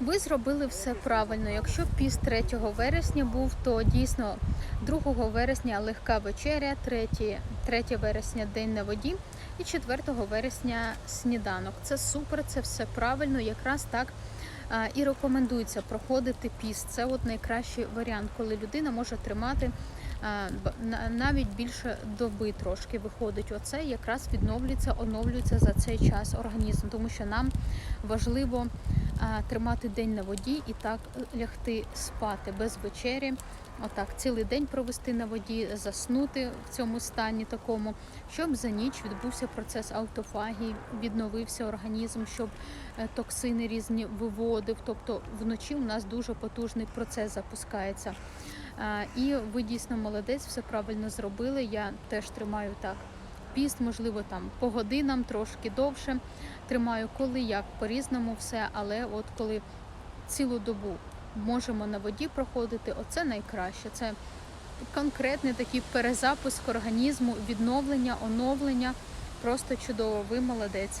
Ви зробили все правильно. Якщо піст 3 вересня був, то дійсно 2 вересня легка вечеря, 3, 3 вересня день на воді і 4 вересня сніданок. Це супер, це все правильно. Якраз так і рекомендується проходити піст. Це от найкращий варіант, коли людина може тримати навіть більше доби трошки виходить. Оце якраз відновлюється, оновлюється за цей час організм, тому що нам важливо тримати день на воді і так лягти спати без вечері. Отак, цілий день провести на воді, заснути в цьому стані такому, щоб за ніч відбувся процес аутофагії, відновився організм, щоб е, токсини різні виводив. Тобто вночі у нас дуже потужний процес запускається. І ви дійсно молодець, все правильно зробили. Я теж тримаю так. Піст, можливо, там по годинам, трошки довше. Тримаю коли як по-різному все, але от коли цілу добу можемо на воді проходити, оце найкраще. Це конкретний такий перезапуск організму, відновлення, оновлення. Просто чудово, ви молодець.